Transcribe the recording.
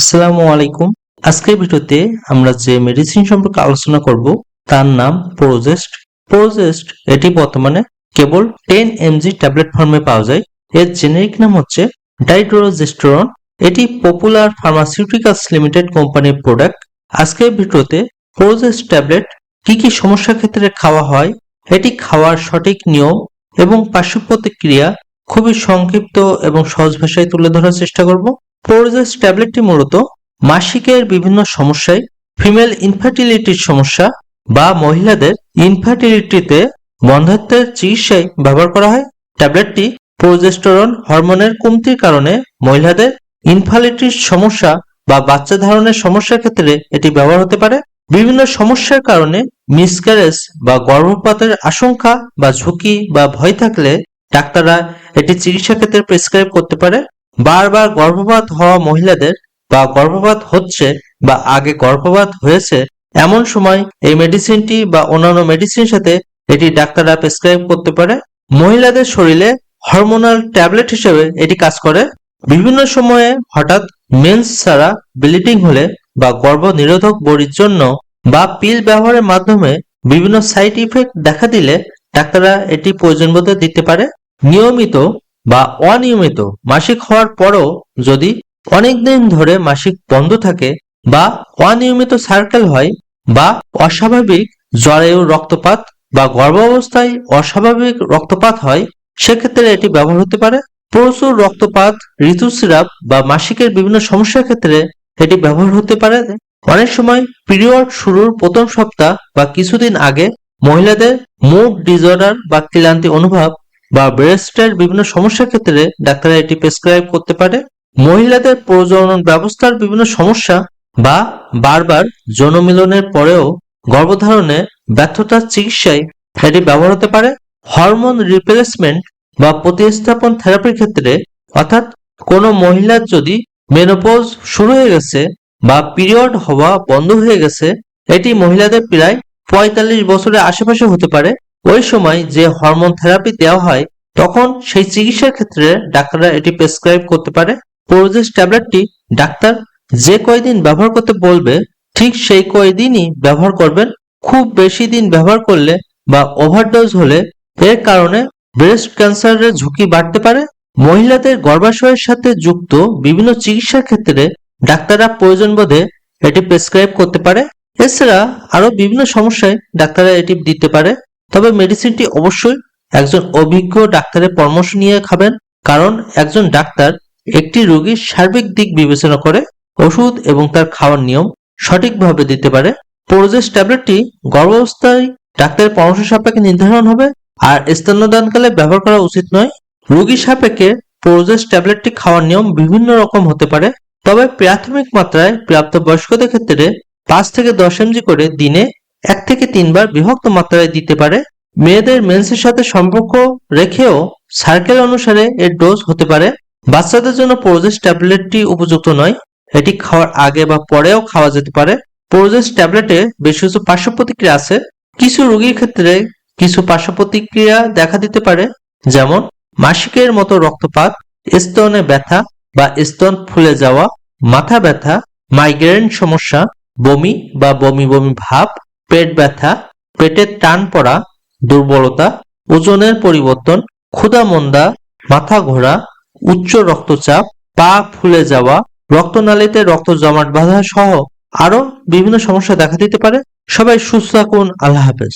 আসসালামু আলাইকুম। আজকের ভিডিওতে আমরা যে মেডিসিন সম্পর্কে আলোচনা করব, তার নাম প্রোজেস্ট প্রোজেস্ট এটি বর্তমানে কেবল টেন এমজি ট্যাবলেট ফর্মে পাওয়া যায়। এর জেনেরিক নাম হচ্ছে ডাইড্রোজেস্টেরন এটি পপুলার ফার্মাসিউটিক্যালস লিমিটেড কোম্পানির প্রোডাক্ট আজকের ভিডিওতে প্রোজেস্ট ট্যাবলেট কি কি সমস্যার ক্ষেত্রে খাওয়া হয়, এটি খাওয়ার সঠিক নিয়ম এবং পার্শ্ব প্রতিক্রিয়া খুবই সংক্ষিপ্ত এবং সহজ ভাষায় তুলে ধরার চেষ্টা করব। প্রোজেস ট্যাবলেটটি মূলত মাসিকের বিভিন্ন সমস্যায় ফিমেল ইনফার্টিলিটির সমস্যা বা মহিলাদের ইনফার্টিলিটিতে বন্ধাত্বের চিকিৎসায় ব্যবহার করা হয়। ট্যাবলেটটি প্রোজেস্টেরন হরমোনের কমতির কারণে মহিলাদের ইনফার্টিলিটির সমস্যা বা বাচ্চা ধারণের সমস্যার ক্ষেত্রে এটি ব্যবহার হতে পারে। বিভিন্ন সমস্যার কারণে মিসক্যারেজ বা গর্ভপাতের আশঙ্কা বা ঝুঁকি বা ভয় থাকলে ডাক্তাররা এটি চিকিৎসা ক্ষেত্রে প্রেসক্রাইব করতে পারে। বারবার গর্ভপাত হওয়া মহিলাদের বা গর্ভপাত হচ্ছে বা আগে গর্ভপাত হয়েছে এমন সময় এই মেডিসিনটি বা অন্যান্য মেডিসিনের সাথে এটি ডাক্তাররা প্রেসক্রাইব করতে পারে। মহিলাদের শরীরে হরমোনাল ট্যাবলেট হিসেবে এটি কাজ করে। বিভিন্ন সময়ে হঠাৎ মেন্স ছাড়া ব্লিডিং হলে বা গর্ভ নিরোধক বড়ির জন্য বা পিল ব্যবহারের মাধ্যমে বিভিন্ন সাইড ইফেক্ট দেখা দিলে ডাক্তাররা এটি প্রয়োজন বোধে দিতে পারে। নিয়মিত বা অনিয়মিত মাসিক হওয়ার পরও যদি অনেক দিন ধরে মাসিক বন্ধ থাকে বা অনিয়মিত সার্কেল হয় বা অস্বাভাবিক জরায়ু রক্তপাত বা গর্ভাবস্থায় অস্বাভাবিক রক্তপাত হয়, সেক্ষেত্রে এটি ব্যবহার হতে পারে। প্রচুর রক্তপাত, ঋতুস্রাব বা মাসিকের বিভিন্ন সমস্যার ক্ষেত্রে এটি ব্যবহার হতে পারে। অনেক সময় পিরিয়ড শুরুর প্রথম সপ্তাহ বা কিছুদিন আগে মহিলাদের মুড ডিসঅর্ডার বা ক্লান্তি অনুভব বা ব্রেস্টের বিভিন্ন সমস্যার ক্ষেত্রে ডাক্তাররা এটি প্রেসক্রাইব করতে পারে। মহিলাদের প্রজনন ব্যবস্থার বিভিন্ন সমস্যা বা বারবার যৌন মিলনের পরেও গর্ভধারণে ব্যর্থতার চিকিৎসায় এটি ব্যবহার হতে পারে। হরমোন রিপ্লেসমেন্ট বা প্রতিস্থাপন থেরাপির ক্ষেত্রে অর্থাৎ কোনো মহিলার যদি মেনোপোজ শুরু হয়ে গেছে বা পিরিয়ড হওয়া বন্ধ হয়ে গেছে, এটি মহিলাদের প্রায় পঁয়তাল্লিশ বছরের আশেপাশে হতে পারে। ওই সময় যে হরমোন থেরাপি দেওয়া হয়, তখন সেই চিকিৎসার ক্ষেত্রে ডাক্তাররা এটি প্রেসক্রাইব করতে পারে। প্রোজেস ট্যাবলেটটি ডাক্তার যে কয়দিন ব্যবহার করতে বলবে, ঠিক সেই কয়দিনই ব্যবহার করবেন। খুব বেশি দিন ব্যবহার করলে বা ওভারডোজ হলে এর কারণে ব্রেস্ট ক্যান্সারের ঝুঁকি বাড়তে পারে। মহিলাদের গর্ভাশয়ের সাথে যুক্ত বিভিন্ন চিকিৎসার ক্ষেত্রে ডাক্তাররা প্রয়োজন বোধে এটি প্রেসক্রাইব করতে পারে। এছাড়া আরও বিভিন্ন সমস্যায় ডাক্তাররা এটি দিতে পারে। তবে মেডিসিনটি অবশ্যই একজন অভিজ্ঞ ডাক্তারের পরামর্শ নিয়ে খাবেন, কারণ একজন ডাক্তার একটি রোগীর সার্বিক দিক বিবেচনা করে ওষুধ এবং তার খাওয়ার নিয়ম সঠিকভাবে দিতে পারে। প্রোজেস ট্যাবলেটটি গর্ভাবস্থায় ডাক্তারের পরামর্শ সাপেক্ষে নির্ধারণ হবে, আর স্তন্যদানকালে ব্যবহার করা উচিত নয়। রোগী সাপেক্ষে প্রোজেস ট্যাবলেটটি খাওয়ার নিয়ম বিভিন্ন রকম হতে পারে, তবে প্রাথমিক মাত্রায় প্রাপ্তবয়স্কদের ক্ষেত্রে পাঁচ থেকে দশ এমজি করে দিনে এক থেকে তিনবার বিভক্ত মাত্রায় দিতে পারে। মেয়েদের মেন্সের সাথে সম্পর্ক রেখেও সার্কেল অনুসারে এর ডোজ হতে পারে। বাচ্চাদের জন্য প্রোজেস ট্যাবলেটটি উপযুক্ত নয়। এটি খাওয়ার আগে বা পরেও খাওয়া যেতে পারে। প্রোজেস ট্যাবলেটে বেশ কিছু পার্শ্ব প্রতিক্রিয়া আছে। কিছু রোগীর ক্ষেত্রে কিছু পার্শ্ব প্রতিক্রিয়া দেখা দিতে পারে, যেমন মাসিকের মতো রক্তপাত, স্তনে ব্যথা বা স্তন ফুলে যাওয়া, মাথা ব্যথা মাইগ্রেন সমস্যা, বমি বা বমি বমি ভাব পেট ব্যথা, পেটের টান পড়া, দুর্বলতা, ওজনের পরিবর্তন ক্ষুদা মন্দা, মাথা ঘোরা, উচ্চ রক্তচাপ, পা ফুলে যাওয়া, রক্তনালীতে রক্ত জমাট বাঁধা সহ আরও বিভিন্ন সমস্যা দেখা দিতে পারে। সবাই সুস্থ থাকুন, আল্লাহ হাফেজ।